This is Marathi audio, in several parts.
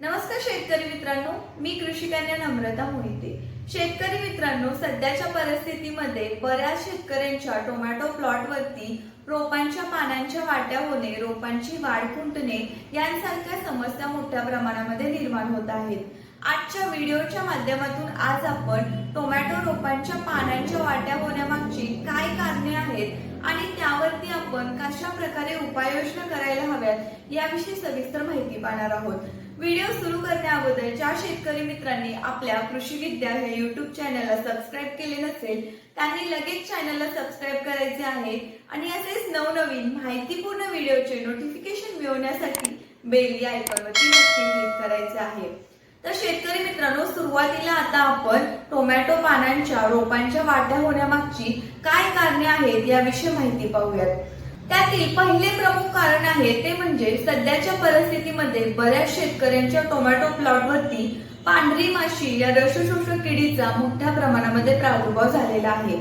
नमस्कार शेतकरी मित्रांनो मी कृषिकन्या नम्रता मोहिते. शेतकरी मित्रांनो सध्याच्या परिस्थितीमध्ये बऱ्याच शेतकऱ्यांच्या टोमॅटो प्लॉटवरती रोपांच्या पानांच्या वाट्या होणे रोपांची वाढ खुंटणे यांसारख्या समस्या मोठ्या प्रमाणामध्ये निर्माण होत आहेत. आजच्या व्हिडिओच्या माध्यमातून आज आपण टोमॅटो रोपांच्या पानांच्या वाट्या होण्यामागची काय कारणे आहेत आणि त्यावरती आपण कशा प्रकारे उपाययोजना करायला हव्यात याविषयी सविस्तर माहिती पाहणार आहोत. व्हिडिओ सुरू करण्या अगोदर ज्या शेतकरी मित्रांनी आपल्या कृषी विद्या हे युट्यूब चॅनलला सबस्क्राईब केले नसेल त्यांनी लगेच चॅनलला सबस्क्राईब करायचे आहे आणि असेच नवनवीन माहितीपूर्ण व्हिडिओचे नोटिफिकेशन मिळवण्यासाठी बेल या आयकॉनवरती नक्की क्लिक करायचे आहे. तर शेतकरी मित्रांनो सुरुवातीला आता आपण टोमॅटो पानांच्या रोपांच्या वाट्या होण्यामागची काय कारणे आहेत याविषयी माहिती पाहूयात. त्यातील पहिले प्रमुख कारण आहे ते म्हणजे सध्याच्या परिस्थितीमध्ये बऱ्याच शेतकऱ्यांच्या टोमॅटो प्लॉटवरती पांढरी माशी या रसशोषक किडीचा मोठ्या प्रमाणामध्ये प्रादुर्भाव झालेला आहे.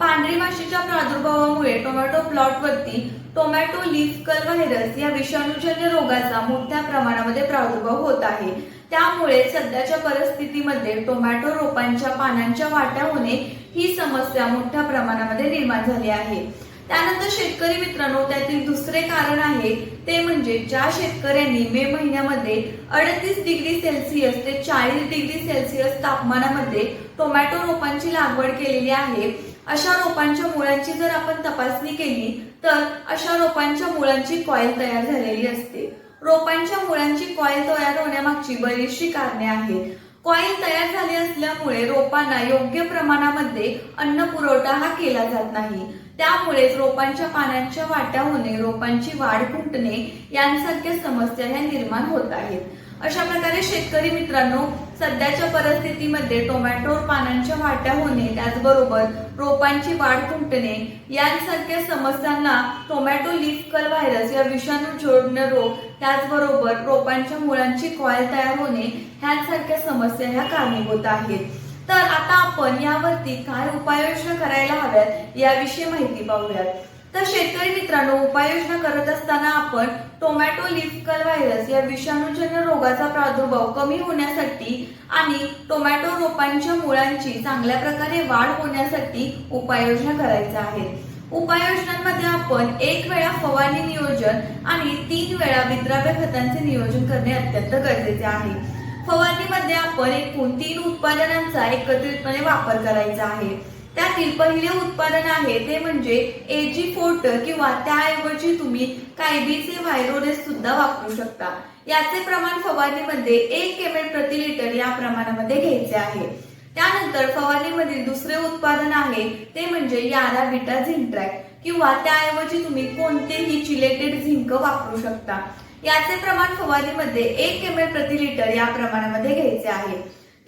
पांढरी माशीच्या प्रादुर्भावामुळे टोमॅटो प्लॉटवरती टोमॅटो लीफ कल व्हायरस या विषाणूजन्य रोगाचा मोठ्या प्रमाणामध्ये प्रादुर्भाव होत आहे. त्यामुळे सध्याच्या परिस्थितीमध्ये टोमॅटो रोपांच्या पानांच्या वाट्या होणे ही समस्या मोठ्या प्रमाणामध्ये निर्माण झाली आहे. त्यानंतर शेतकरी मित्रांनो त्यातील दुसरे कारण आहे ते म्हणजे ज्या शेतकऱ्यांनी मे महिन्यामध्ये अडतीस डिग्री सेल्सिअस ते चाळीस डिग्री सेल्सिअस तापमानामध्ये टोमॅटो रोपांची लागवड केलेली आहे अशा रोपांच्या मुळांची जर आपण तपासणी केली तर अशा रोपांच्या मुळांची कॉईल तयार झालेली असते. रोपांच्या मुळांची कॉईल तयार होण्यामागची बरीचशी कारणे आहेत. कॉईल तयार झाली असल्यामुळे रोपांना योग्य प्रमाणामध्ये अन्न पुरवठा हा केला जात नाही. त्यामुळेच रोपांच्या पानांच्या वाट्या होणे रोपांची वाढ फुटणे यांसारख्या समस्या ह्या निर्माण होत आहेत. अशा प्रकारे शेतकरी मित्रांनो सध्याच्या परिस्थितीमध्ये टोमॅटो पानांच्या वाट्या होणे त्याचबरोबर रोपांची वाढ फुटणे यांसारख्या समस्यांना टोमॅटो लीफ कल व्हायरस या विषाणू जोडणे रोग त्याचबरोबर रोपांच्या मुळांची कॉयल तयार होणे ह्यांसारख्या समस्या ह्या कारणीभूत आहेत. तर आता आपण यावरती काय उपाययोजना करायला हव्यात याविषयी माहिती पाहूयात. तर शेतकरी मित्रांनो उपाययोजना करत असताना आपण टोमॅटो लिफकल व्हायरस या विषाणूजन्य रोगाचा प्रादुर्भाव कमी होण्यासाठी आणि टोमॅटो रोपांच्या मुळांची चांगल्या प्रकारे वाढ होण्यासाठी उपाययोजना करायच्या आहेत उपाययोजनांमध्ये आपण एक वेळा फवारणी नियोजन आणि तीन वेळा विद्राव्य खतांचे नियोजन करणे अत्यंत गरजेचे आहे. फवारणीमध्ये आपण एकूण तीन उत्पादनांचा एकत्रितपणे वापर करायचा आहे. त्यातील पहिले उत्पादन आहे ते म्हणजे एजी फोर्ट किंवा त्याऐवजी तुम्ही कायबीचे व्हायरोडेस सुद्धा वापरू शकता. याचे प्रमाण फवारणीमध्ये एक एम एल प्रति लिटर या प्रमाणामध्ये घ्यायचे आहे. त्यानंतर फवारणीमधील दुसरे उत्पादन आहे ते म्हणजे यारा बिटा झिंट्रॅक किंवा त्याऐवजी तुम्ही कोणतेही चिलेटेड झिंक वापरू शकता. याचे प्रमाण फवारणीमध्ये एक एम एल प्रति लिटर या प्रमाणामध्ये घ्यायचे आहे.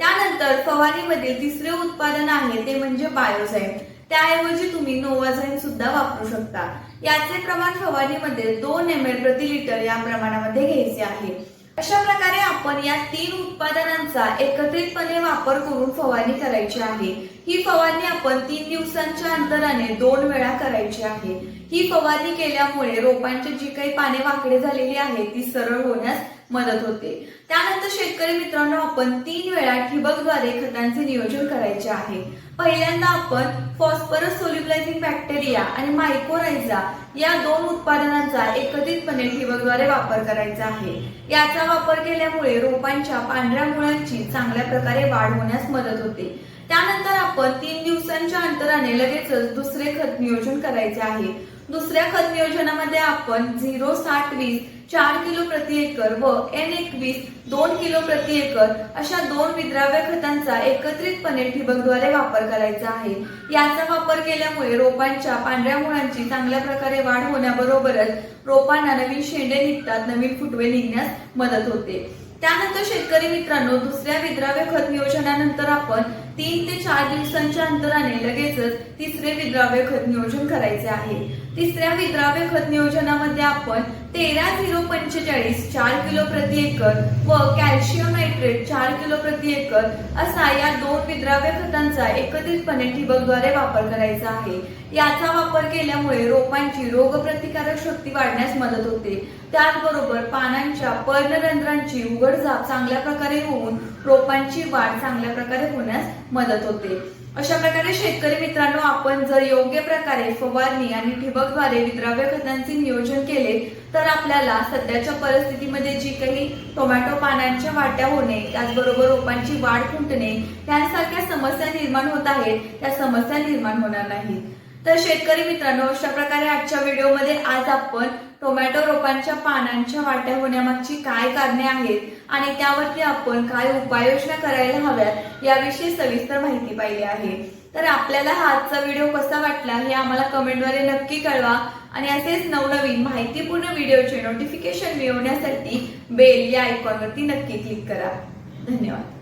त्यानंतर फवारणीमधील तिसरे उत्पादन आहे ते म्हणजे बायोझाईम त्याऐवजी तुम्ही नोवाझाईम सुद्धा वापरू शकता. याचे प्रमाण फवारणीमध्ये दोन एम एल प्रति लिटर या प्रमाणामध्ये घ्यायचे आहे. अशा प्रकारे आपण या तीन उत्पादनांचा एकत्रितपणे वापर करून फवारणी करायची आहे. ही फवारणी आपण तीन दिवसांच्या अंतराने दोन वेळा करायची आहे. ही फवारणी केल्यामुळे रोपांची जी काही पाने वाकडे झालेली आहे ती सरळ होण्यास मदत होते. त्यानंतर शेतकरी मित्रांनो आपण तीन वेळा ठिबकद्वारे खतांचे नियोजन करायचे आहे. पहिल्यांदा आपण फॉस्फरस सोल्युबलायझिंग बॅक्टेरिया आणि मायकोरायझा या दोन उत्पादनांचा एकत्रितपणे ठिबकद्वारे वापर करायचा आहे. याचा वापर केल्यामुळे रोपांच्या पांढऱ्या मुळांची चांगल्या प्रकारे वाढ होण्यास मदत होते. त्यानंतर आपण तीन दिवसांच्या अंतराने लगेचच दुसरे खत नियोजन करायचे आहे. दुसऱ्या खत नियोजनामध्ये आपण झिरो साठ वीस चार किलो प्रति एकर व एन एकवीस दोन किलो प्रति एकर अशा दोन विद्राव्य खतांचा एकत्रितपणे ठिबकद्वारे वापर करायचा आहे. याचा वापर केल्यामुळे रोपांच्या पांढऱ्या मुळांची चांगल्या प्रकारे वाढ होण्याबरोबरच रोपांना नवीन शेंडे निघतात नवीन फुटवे निघण्यास मदत होते. त्यानंतर शेतकरी मित्रांनो दुसऱ्या विद्राव्य खत नियोजनानंतर आपण तीन ते चार दिवसांच्या अंतराने लगेचच तिसरे विद्राव्य खत नियोजन करायचे आहे. तिसऱ्या विद्राव्य खत नियोजनामध्ये आपण तेरा झिरो पंचेचाळीस चार किलो प्रति एकर व कॅल्शियम नायट्रेट चार किलो प्रति एकर असा या दोन विद्राव्य खतांचा एकत्रितपणे ठिबकद्वारे वापर करायचा आहे. याचा वापर केल्यामुळे रोपांची रोगप्रतिकारक शक्ती वाढण्यास मदत होते. त्याचबरोबर पानांच्या पर्णरंध्रांची उघडझाप चांगल्या प्रकारे होऊन रोपांची वाढ चांगल्या प्रकारे होण्यास मदत होते. अशा प्रकारे शेतकरी मित्रांनो आपण जर योग्य प्रकारे फवारणी आणि ठिबकद्वारे विद्राव्य खतांचे नियोजन केले तर आपल्याला सध्याच्या परिस्थितीमध्ये जी काही टोमॅटो पानांच्या वाट्या होणे त्याचबरोबर रोपांची वाढ फुंटणे यांसारख्या समस्या निर्माण होत आहेत. त्या समस्या निर्माण होणार नाहीत. तर शेतकरी मित्रांनो अशा प्रकारे आजच्या व्हिडिओमध्ये आज आपण टोमॅटो रोपांच्या पानांच्या वाट्या होण्यामागची काय कारणे आहेत आणि त्यावरती आपण काय उपाययोजना करायला हव्यात याविषयी सविस्तर माहिती पाहिली आहे. तर आपल्याला हा आजचा व्हिडिओ कसा वाटला हे आम्हाला कमेंटद्वारे नक्की कळवा आणि असेच नवनवीन माहितीपूर्ण व्हिडिओचे नोटिफिकेशन मिळवण्यासाठी बेल या आयकॉनवरती नक्की क्लिक करा. धन्यवाद.